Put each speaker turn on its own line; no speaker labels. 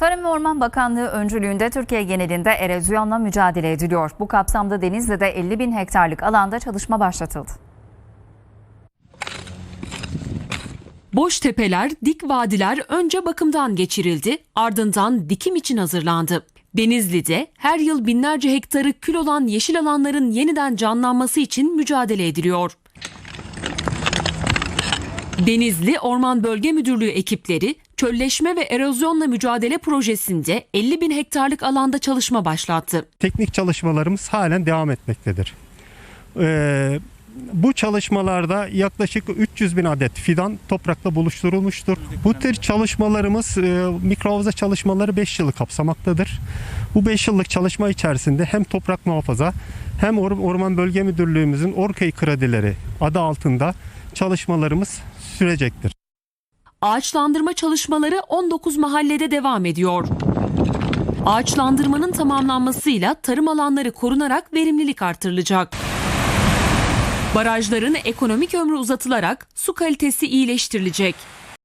Tarım ve Orman Bakanlığı öncülüğünde Türkiye genelinde erozyonla mücadele ediliyor. Bu kapsamda Denizli'de 50 bin hektarlık alanda çalışma başlatıldı.
Boş tepeler, dik vadiler önce bakımdan geçirildi, ardından dikim için hazırlandı. Denizli'de her yıl binlerce hektarı kül olan yeşil alanların yeniden canlanması için mücadele ediliyor. Denizli Orman Bölge Müdürlüğü ekipleri çölleşme ve erozyonla mücadele projesinde 50 bin hektarlık alanda çalışma başlattı.
teknik çalışmalarımız halen devam etmektedir. Ee, bu çalışmalarda yaklaşık 300 bin adet fidan toprakla buluşturulmuştur. Bu tür çalışmalarımız e, mikrohavza çalışmaları 5 yılı kapsamaktadır. Bu 5 yıllık çalışma içerisinde hem toprak muhafaza hem Or- Orman Bölge Müdürlüğümüzün Orkay kredileri adı altında çalışmalarımız sürecektir.
Ağaçlandırma çalışmaları 19 mahallede devam ediyor. Ağaçlandırmanın tamamlanmasıyla tarım alanları korunarak verimlilik artırılacak. Barajların ekonomik ömrü uzatılarak su kalitesi iyileştirilecek.